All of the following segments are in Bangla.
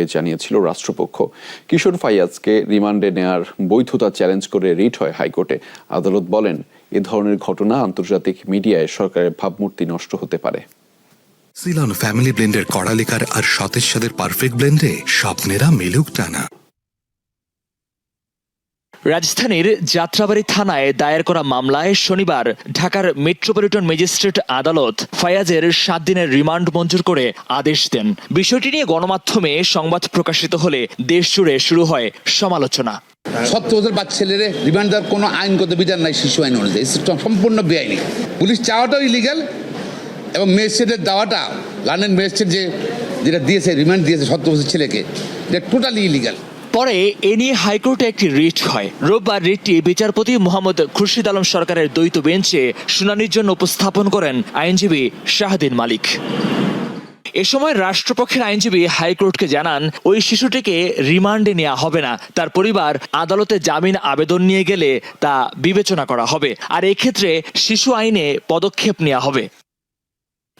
হাইকোর্টকে জানিয়েছিল রাষ্ট্রপক্ষ। কিশোর ফাইয়াজকে রিমান্ডে নেয়ার বৈধতা চ্যালেঞ্জ করে রিট হয় হাইকোর্টে। আদালত বলেন, এ ধরনের ঘটনা আন্তর্জাতিক মিডিয়ায় সরকারের ভাবমূর্তি নষ্ট হতে পারে। সিলন ফ্যামিলি ব্লেন্ডের কড়ালিকার আর সতেজ সাদের পারফেক্ট ব্লেন্ডে স্বপ্নেরা মিলুক টানা। রাজধানীর যাত্রাবাড়ি থানায় দায়ের করা মামলায় শনিবার ঢাকার মেট্রোপলিটন ম্যাজিস্ট্রেট আদালত ফায়াজের সাত দিনের রিমান্ড মঞ্জুর করে আদেশ দেন। বিষয়টি নিয়ে গণমাধ্যমে সংবাদ প্রকাশিত হলে দেশ জুড়ে শুরু হয় সমালোচনা। সত্তর বছর বাচ্চা ছেলেরে রিমান্ড দেওয়ার কোনো আইনগত বিধান নাই শিশু আইন অনুযায়ী। সম্পূর্ণ বেআইনি। পুলিশ চাওয়াটাও ইলিগাল এবং ম্যাজিস্ট্রেটের দেওয়াটা লন্ডন ম্যাজিস্ট্রেট যে, যেটা দিয়েছে, রিমান্ড দিয়েছে সত্তর বছর ছেলেকে, এটা টোটালি ইলিগাল পরে এ নিয়ে হাইকোর্টে একটি রিট হয়। রোববার রিটটি বিচারপতি মোহাম্মদ খুরশিদ আলম সরকারের দ্বৈত বেঞ্চে শুনানির জন্য উপস্থাপন করেন আইনজীবী শাহদিন মালিক। এ সময় রাষ্ট্রপক্ষের আইনজীবী হাইকোর্টকে জানান, ওই শিশুটিকে রিমান্ডে নেওয়া হবে না। তার পরিবার আদালতে জামিন আবেদন নিয়ে গেলে তা বিবেচনা করা হবে। আর এক্ষেত্রে শিশু আইনে পদক্ষেপ নেওয়া হবে।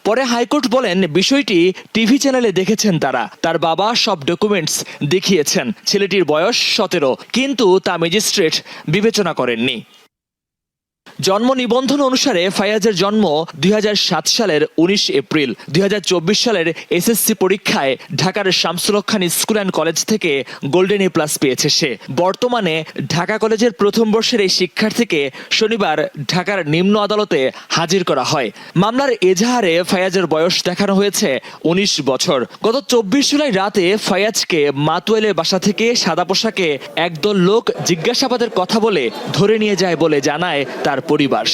পরে হাইকোর্ট বলেন বিষয়টি টিভি চ্যানেলে দেখেছেন তারা। তার বাবা সব ডকুমেন্টস দেখিয়েছেন। ছেলেটির বয়স সতেরো, কিন্তু তা ম্যাজিস্ট্রেট বিবেচনা করেননি। জন্ম নিবন্ধন অনুসারে ফায়াজের জন্ম দুই হাজার সাত সালের উনিশ এপ্রিল, দুই হাজার চব্বিশ সালের এসএসসি পরীক্ষায় ঢাকার Shamsul Haque Khan school and college থেকে গোল্ডেন এ প্লাস পেয়েছে সে। বর্তমানে ঢাকা কলেজের প্রথম বর্ষের এই শিক্ষার্থীকে শনিবার ঢাকার নিম্ন আদালতে হাজির করা হয়। মামলার এজাহারে ফায়াজের বয়স দেখানো হয়েছে উনিশ বছর। গত চব্বিশ জুলাই রাতে ফায়াজকে মাতুয়েলের বাসা থেকে সাদা পোশাকে একদল লোক জিজ্ঞাসাবাদের কথা বলে ধরে নিয়ে যায় বলে জানায় তার পরিবার।